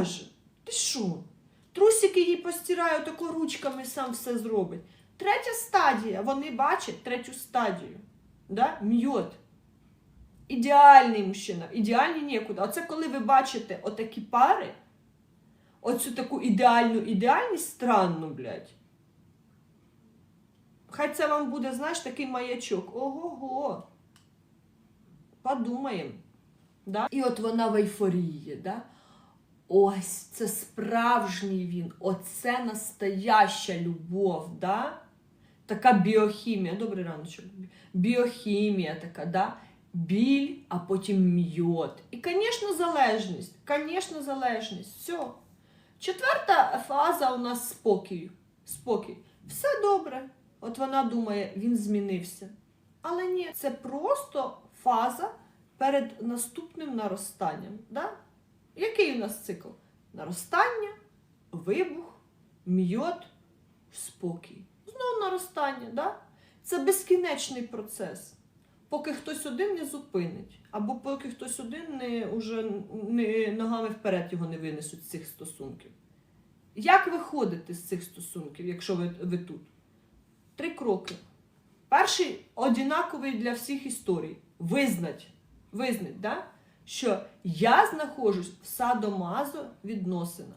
Боже, ти що? Трусики їй постираю, тако ручками сам все зробить. Третя стадія, вони бачать третю стадію. Да? М'йот. Ідеальний мужчина, ідеальний нікуди. Оце коли ви бачите отакі пари, оцю таку ідеальну ідеальність странну, блядь. Хай це вам буде, знаєш, такий маячок. Ого-го. Подумаємо. Да? І от вона в ейфорії. Да? Ось це справжній він, оце настояща любов, да? така біохімія. Добрий раночок. Біохімія така, да? біль, а потім м'йот. І, звісно, залежність. Звісно, залежність. Все. Четверта фаза у нас спокій. Спокій. Все добре. От вона думає, він змінився. Але ні, це просто фаза перед наступним наростанням. Да? Який у нас цикл? Наростання, вибух, м'йот, спокій. Знову наростання, да? Це безкінечний процес. Поки хтось один не зупинить, або поки хтось один не, уже не, ногами вперед його не винесуть з цих стосунків. Як виходити з цих стосунків, якщо ви, ви тут? Три кроки. Перший однаковий для всіх історій. Визнать, визнать, да? Що я знаходжусь в садомазо відносинах.